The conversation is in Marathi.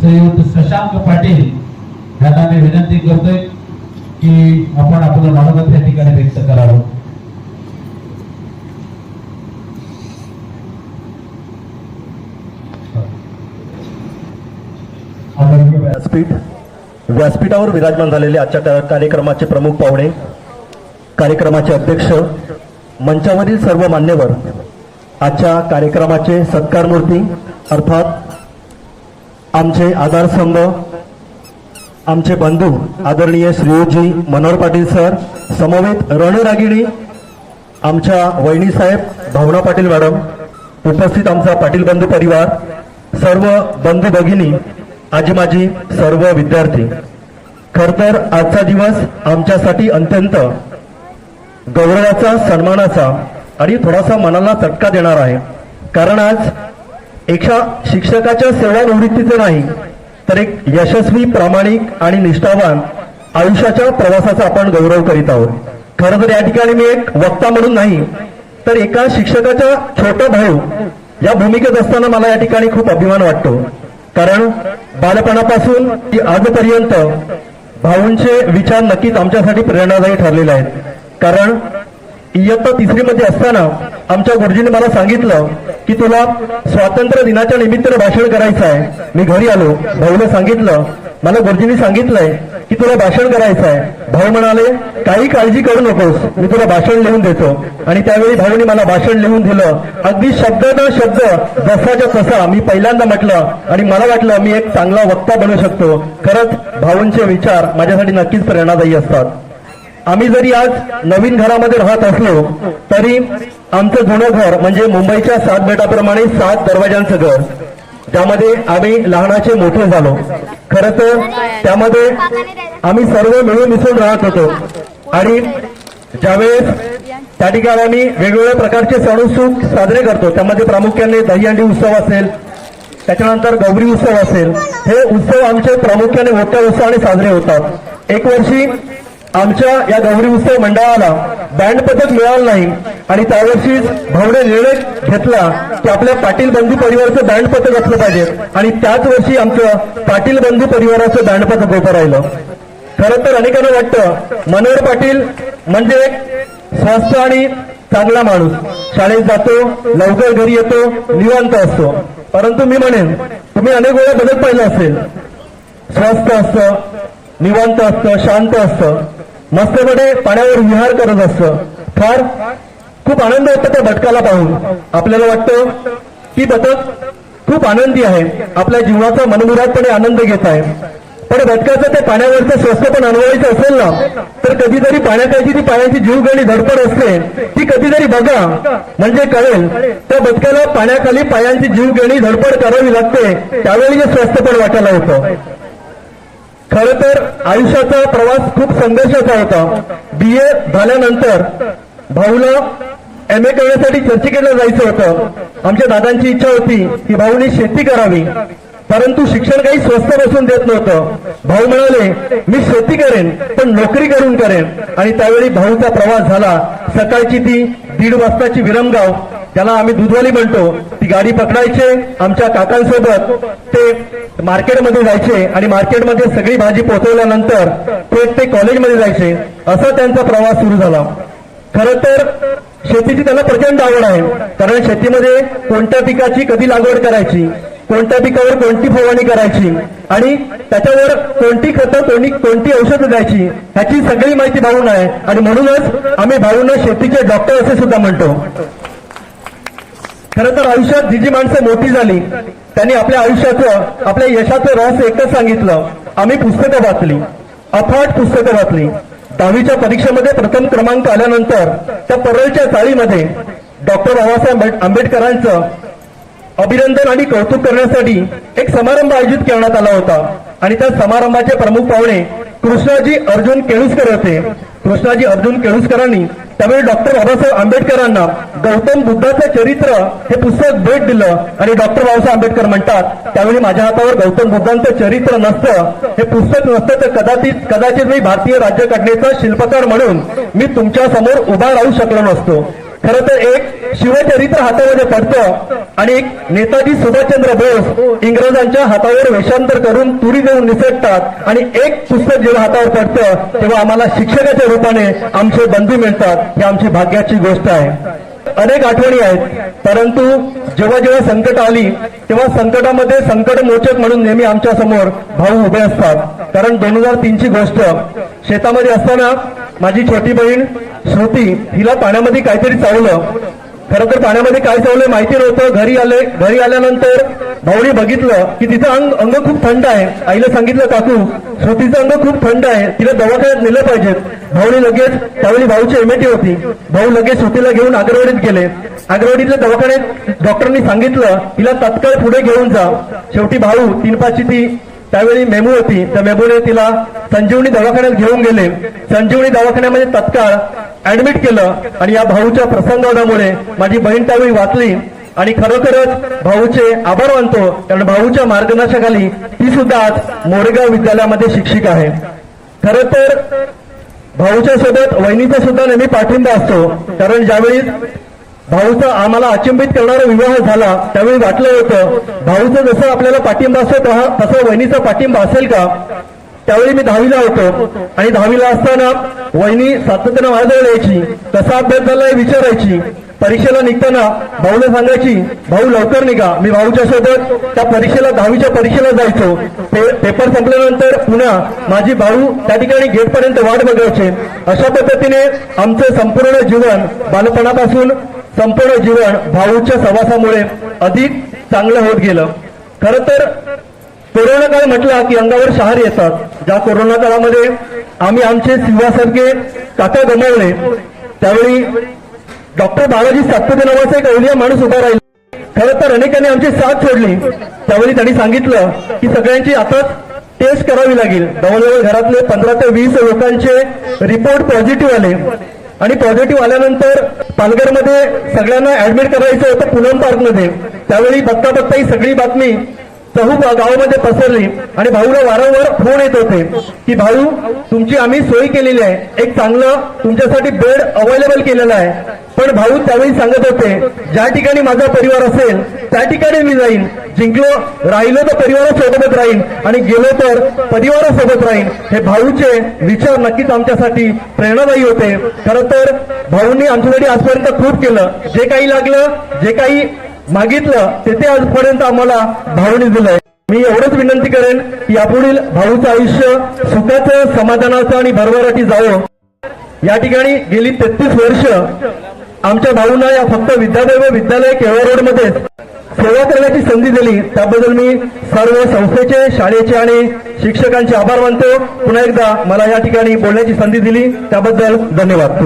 श्रीयुत शशांक पाटील यांना मी विनंती करतोय की आपण आपलं मनोगत या ठिकाणी व्यक्त करावं. व्यासपीठ व्यासपीठावर विराजमान झालेले आजच्या कार्यक्रमाचे प्रमुख पाहुणे कार्यक्रमाचे अध्यक्ष मंचावरील सर्व मान्यवर आजच्या कार्यक्रमाचे सत्कारमूर्ती अर्थात आमचे आधारस्तंभ आमचे बंधू आदरणीय श्रीयुजी मनोहर पाटील सर समवेत रणरागिणी आमच्या वहिनीसाहेब भावना पाटील मॅडम उपस्थित आमचा पाटील बंधू परिवार सर्व बंधू भगिनी आजी माझी सर्व विद्यार्थी. खर तर आजचा दिवस आमच्यासाठी अत्यंत गौरवाचा सन्मानाचा आणि थोडासा मनाला चटका देणार आहे. कारण आज एका शिक्षकाच्या सेवानिवृत्तीचे नाही तर एक यशस्वी प्रामाणिक आणि निष्ठावान आयुष्याच्या प्रवासाचा आपण गौरव करीत आहोत. खरं तर या ठिकाणी मी एक वक्ता म्हणून नाही तर एका शिक्षकाचा छोटा भाऊ या भूमिकेत असताना मला या ठिकाणी खूप अभिमान वाटतो. कारण बालपणापासून आजपर्यंत भाऊंचे विचार नक्कीच आमच्यासाठी प्रेरणादायी ठरलेले आहेत. कारण इयत्ता तिसरीमध्ये असताना आमच्या गुरुजींनी मला सांगितलं की तुला स्वातंत्र्य दिनाच्या निमित्त भाषण करायचं आहे. मी घरी आलो. भाऊला सांगितलं. मला गुरुजींनी सांगितलंय की तुला भाषण करायचं आहे. भाऊ म्हणाले काही काळजी करू नकोस. मी तुला भाषण लिहून देतो. आणि त्यावेळी भाऊनी मला भाषण लिहून दिलं. अगदी शब्द न शब्द जसाच्या तसा मी पहिल्यांदा म्हटलं. आणि मला वाटलं मी एक चांगला वक्ता बनू शकतो. खरंच भाऊंचे विचार माझ्यासाठी नक्कीच प्रेरणादायी असतात. आम्ही जरी आज नवीन घरामध्ये राहत असलो तरी आमचं जुनं घर म्हणजे मुंबईच्या सात बेटाप्रमाणे सात दरवाजांचं घर. त्यामध्ये आम्ही लहानाचे मोठे झालो. खरं तर त्यामध्ये आम्ही सर्व मिळून मिसळून राहत होतो. आणि ज्यावेळेस त्या ठिकाणी आम्ही वेगवेगळ्या प्रकारचे सण उत्सव साजरे करतो त्यामध्ये प्रामुख्याने दहीहंडी उत्सव असेल त्याच्यानंतर गौरी उत्सव असेल. हे उत्सव आमचे प्रामुख्याने मोठ्या उत्साहाने साजरे होतात. एक वर्षी आमच्या या गौरी उत्सव मंडळाला बँड पथक मिळालं नाही आणि त्यावर्षीच भावने निर्णय घेतला की आपल्या पाटील बंधू परिवाराचं बँड पथक असलं पाहिजे. आणि त्याच वर्षी आमचं पाटील बंधू परिवाराचं बँड पथक उभं राहिलं. खरं तर अनेकांना वाटतं मनोहर पाटील म्हणजे एक स्वस्त आणि चांगला माणूस. शाळेत जातो लवकर घरी येतो निवांत असतो. परंतु मी म्हणेन तुम्ही अनेक वेळा बदल पाहिलं असेल. स्वस्थ असतं निवांत असतं शांत असतं. मस्तपणे पाण्यावर विहार करत असतं. फार खूप आनंद होतो त्या भटकाला पाहून. आपल्याला वाटतं की बदक खूप आनंदी आहे. आपल्या जीवनाचा मनमुरादपणे आनंद घेत आहे. पण भटकाचं ते पाण्यावरचं स्वस्त पण अनुभवायचं असेल ना तर कधीतरी पाण्याची ती पाण्याची जीवघणी धडपड असते. ती कधीतरी बघा म्हणजे कळेल. त्या भटकाला पाण्याखाली पायांची जीवघणी धडपड करावी लागते. त्यावेळी जे स्वस्त पण वाटायला होतं. खर तर आयुष्याचा प्रवास खूप संघर्षाचा होता. बी ए झाल्यानंतर भाऊला एम ए करण्यासाठी चर्चिकेला जायचं होतं. आमच्या दादांची इच्छा होती की भाऊनी शेती करावी. परंतु शिक्षण काही स्वस्त बसून देत नव्हतं. भाऊ म्हणाले मी शेती करेन पण नोकरी करून करेन. आणि त्यावेळी भाऊचा प्रवास झाला. सकाळची ती दीड वाजताची विरमगाव त्याला आम्ही दुधवाली म्हणतो ती गाडी पकडायचे आमच्या काकांसोबत ते मार्केटमध्ये जायचे आणि मार्केटमध्ये सगळी भाजी पोहोचवल्यानंतर थेट ते कॉलेजमध्ये जायचे. असा त्यांचा प्रवास सुरू झाला. खरं तर शेतीची त्यांना प्रचंड आवड आहे. कारण शेतीमध्ये कोणत्या पिकाची कधी लागवड करायची कोणत्या पिकावर कोणती फवारणी करायची आणि त्याच्यावर कोणती खतं कोणी कोणती औषधं द्यायची ह्याची सगळी माहिती भाऊन आहे. आणि म्हणूनच आम्ही भाऊंना शेतीचे डॉक्टर असे सुद्धा म्हणतो. खरं तर आयुष्यात जी जी माणसं मोठी झाली त्यांनी आपल्या आयुष्याचं आपल्या यशाचं रहस्य एकच सांगितलं. आम्ही पुस्तकं वाचली अफाट पुस्तकं वाचली. दहावीच्या परीक्षेमध्ये प्रथम क्रमांक आल्यानंतर त्या परळच्या चाळीमध्ये डॉक्टर बाबासाहेब आंबेडकरांचं अभिनंदन आणि कौतुक करण्यासाठी एक समारंभ आयोजित करण्यात आला होता. आणि त्या समारंभाचे प्रमुख पाहुणे कृष्णाजी अर्जुन केळुसकर होते. कृष्णाजी अर्जुन केळुसकरांनी त्यावेळी डॉक्टर बाबासाहेब आंबेडकरांना गौतम बुद्धाचं चरित्र हे पुस्तक भेट दिलं आणि डॉक्टर बाबासाहेब आंबेडकर म्हणतात त्यावेळी माझ्या हातावर गौतम बुद्धांचं चरित्र नसतं. हे पुस्तक नसतं तर कदाचित कदाचित मी भारतीय राज्यघटनेचा शिल्पकार म्हणून मी तुमच्यासमोर उभा राहू शकलो नसतो. खरं तर एक शिवचरित्र हातामध्ये पडतं आणि एक नेताजी सुभाषचंद्र बोस इंग्रजांच्या हातावर वेषांतर करून तुरी देऊन निसटतात आणि एक पुस्तक जेव्हा हातावर पडतं तेव्हा आम्हाला शिक्षकाच्या रूपाने आमचे बंधू मिळतात. ही आमची भाग्याची गोष्ट आहे. अनेक आठवणी आहेत. परंतु जेव्हा जेव्हा संकट आली तेव्हा संकटामध्ये संकट मोचक म्हणून नेहमी आमच्यासमोर भाऊ उभे असतात. कारण दोन हजार तीनची गोष्ट शेतामध्ये असताना माझी छोटी बहीण श्रुती हिला पाण्यामध्ये काहीतरी चावलं. खरं तर पाण्यामध्ये काय चावलं माहिती नव्हतं. घरी आले घरी आल्यानंतर भाऊने बघितलं की तिचं अंग अंग खूप थंड आहे. आईला सांगितलं काकू श्रुतीचं अंग खूप थंड आहे. तिला दवाखान्यात नेलं पाहिजेत भाऊने लगेच त्यावेळी भाऊची एमएटी होती. भाऊ लगेच श्रुतीला घेऊन आगरवाडीत गेले. आगरवाडीतल्या दवाखान्यात डॉक्टरांनी सांगितलं तिला तत्काळ पुढे घेऊन जा. शेवटी भाऊ तीन पाचची ती त्यावेळी मेमू होती. त्या मेमूने तिला संजीवनी दवाखान्यात घेऊन गेले. संजीवनी दवाखान्यामध्ये तत्काळ ऍडमिट केलं आणि या भाऊच्या प्रसंगामुळे माझी बहीण त्यावेळी वाचली आणि खरोखरच भाऊचे आभार मानतो. कारण भाऊच्या मार्गदर्शनाखाली ती सुद्धा आज मोरेगाव विद्यालयामध्ये शिक्षिका आहे. खर तर भाऊच्या सोबत वहिनीचा सुद्धा नेहमी पाठिंबा असतो. कारण ज्यावेळी भाऊचा आम्हाला अचंबित करणारा विवाह झाला त्यावेळी वाटलं होतं भाऊचं जसं आपल्याला पाठिंबा असतो तहा- तसं वहिनीचा पाठिंबा असेल का? त्यावेळी मी दहावीला होतो आणि दहावीला असताना वहिनी सातत्यानं माझ्याजवळ यायची कसा अभ्यास झाला हे विचारायची परीक्षेला निघताना भाऊला सांगायची भाऊ लवकर निघा मी भाऊच्या सोबत त्या परीक्षेला दहावीच्या परीक्षेला जायचो. पे- पेपर संपल्यानंतर पुन्हा माझी भाऊ त्या ठिकाणी गेटपर्यंत वाट बघायचे. अशा पद्धतीने आमचं संपूर्ण जीवन बालपणापासून संपूर्ण जीवन भाऊच्या सहवासामुळे अधिक चांगलं होत गेलं. खरं तर कोरोना काळ म्हटला की अंगावर शहार येतात. ज्या कोरोना काळामध्ये आम्ही आमचे सिंहासारखे काका गमावले त्यावेळी डॉक्टर बालाजी सातपुते नावाचा एक अवलिया माणूस उभा राहिला. खरं तर अनेकांनी आमची साथ सोडली. त्यावेळी त्यांनी सांगितलं की सगळ्यांची आताच टेस्ट करावी लागेल. जवळजवळ घरातले पंधरा ते वीस लोकांचे रिपोर्ट पॉझिटिव्ह आले. आणि पॉझिटिव्ह आल्यानंतर पालघरमध्ये सगळ्यांना ऍडमिट करायचं होतं पूनम पार्कमध्ये त्यावेळी बघता बघता ही सगळी बातमी चहू गावामध्ये पसरली आणि भाऊला वारंवार फोन येत होते की भाऊ तुमची आम्ही सोय केलेली आहे. एक चांगलं तुमच्यासाठी बेड अवेलेबल केलेलं आहे. पण भाऊ त्यावेळी सांगत होते ज्या ठिकाणी माझा परिवार असेल त्या ठिकाणी मी जाईन. जिंकलो राहिलो तर परिवारासोबतच राहीन आणि गेलो तर परिवारासोबत राहीन. हे भाऊचे विचार नक्कीच आमच्यासाठी प्रेरणादायी होते. खरं तर भाऊंनी आमच्यासाठी आजपर्यंत खूप केलं. जे काही लागलं जे काही मागितलं ते ते आजपर्यंत आम्हाला भाऊनी दिलंय. मी एवढंच विनंती करेन की यापुढील भाऊचं आयुष्य सुखाचं समाधानाचं आणि भरभराटी जावं. या ठिकाणी गेली तेहतीस वर्ष आमच्या भाऊंना या फक्त विद्यालय व विद्यालय केवळ रोडमध्ये सेवा करण्याची संधी दिली. त्याबद्दल मी सर्व संस्थेचे शाळेचे आणि शिक्षकांचे आभार मानतो. पुन्हा एकदा मला या ठिकाणी बोलण्याची संधी दिली. त्याबद्दल धन्यवाद.